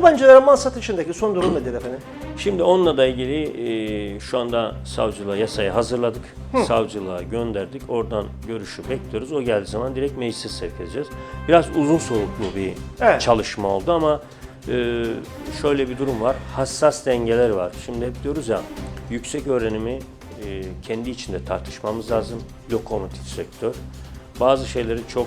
yabancılara mal satışındaki son durum nedir efendim? Şimdi onunla da ilgili e, şu anda savcılığa yasayı hazırladık. Savcılığa gönderdik. Oradan görüşü bekliyoruz. O geldiği zaman direkt meclise sevk edeceğiz. Biraz uzun soluklu bir Evet. çalışma oldu ama e, şöyle bir durum var. Hassas dengeler var. Şimdi hep diyoruz ya yüksek öğrenimi e, kendi içinde tartışmamız lazım. Lokomotif sektör. Bazı şeyleri çok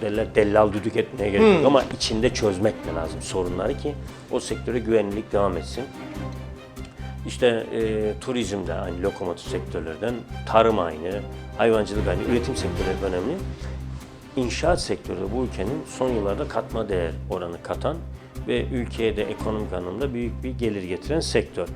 derler dellal düdük etmeye gerek yok ama içinde çözmek de lazım sorunları ki o sektöre güvenlilik devam etsin. İşte e, turizm de aynı lokomotif sektörlerden, tarım aynı, hayvancılık aynı, üretim sektörleri önemli. İnşaat sektörü de bu ülkenin son yıllarda katma değer oranı katan ve ülkeye de ekonomik anlamda büyük bir gelir getiren sektör.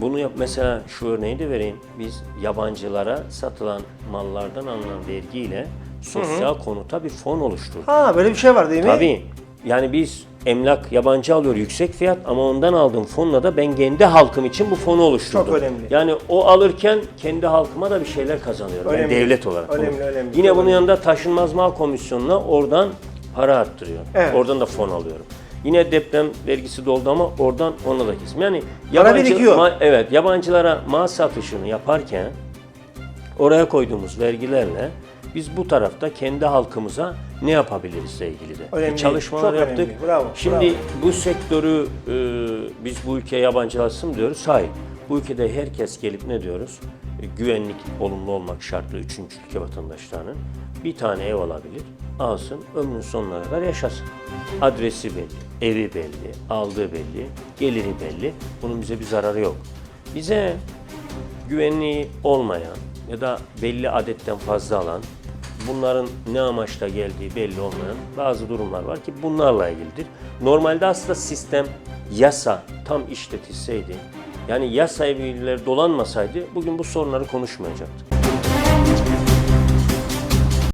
Bunu yap mesela şu örneği de vereyim. Biz yabancılara satılan mallardan alınan vergiyle sosyal konuta bir fon oluşturduk. Ha böyle bir şey var değil mi? Tabii. Yani biz emlak yabancı alıyor yüksek fiyat ama ondan aldığım fonla da ben kendi halkım için bu fonu oluşturdum. Çok önemli. Yani o alırken kendi halkıma da bir şeyler kazanıyorum. Ben Önemli. devlet olarak. Önemli, bunu. önemli. Yine bunun önemli. yanında taşınmaz mal komisyonuna oradan para arttırıyor. Evet. Oradan da fon alıyorum. Yine deprem vergisi doldu ama oradan ona da kesim. Yani birikiyor. ma- evet yabancılara mal satışını yaparken oraya koyduğumuz vergilerle biz bu tarafta kendi halkımıza ne yapabilirizle ilgili de Önemli, çalışmalar çok yaptık. önemli. Bravo, Şimdi bravo. bu sektörü e, biz bu ülkeye yabancılaşsın diyoruz. Hayır. Bu ülkede herkes gelip ne diyoruz? E, güvenlik olumlu olmak şartlı üçüncü ülke vatandaşlarının bir tane ev alabilir, alsın, ömrünün sonuna kadar yaşasın. Adresi belli, evi belli, aldığı belli, geliri belli. Bunun bize bir zararı yok. Bize güvenliği olmayan ya da belli adetten fazla alan, bunların ne amaçla geldiği belli olmayan bazı durumlar var ki bunlarla ilgilidir. Normalde aslında sistem, yasa tam işletilseydi, yani yasa evlileri dolanmasaydı bugün bu sorunları konuşmayacaktık.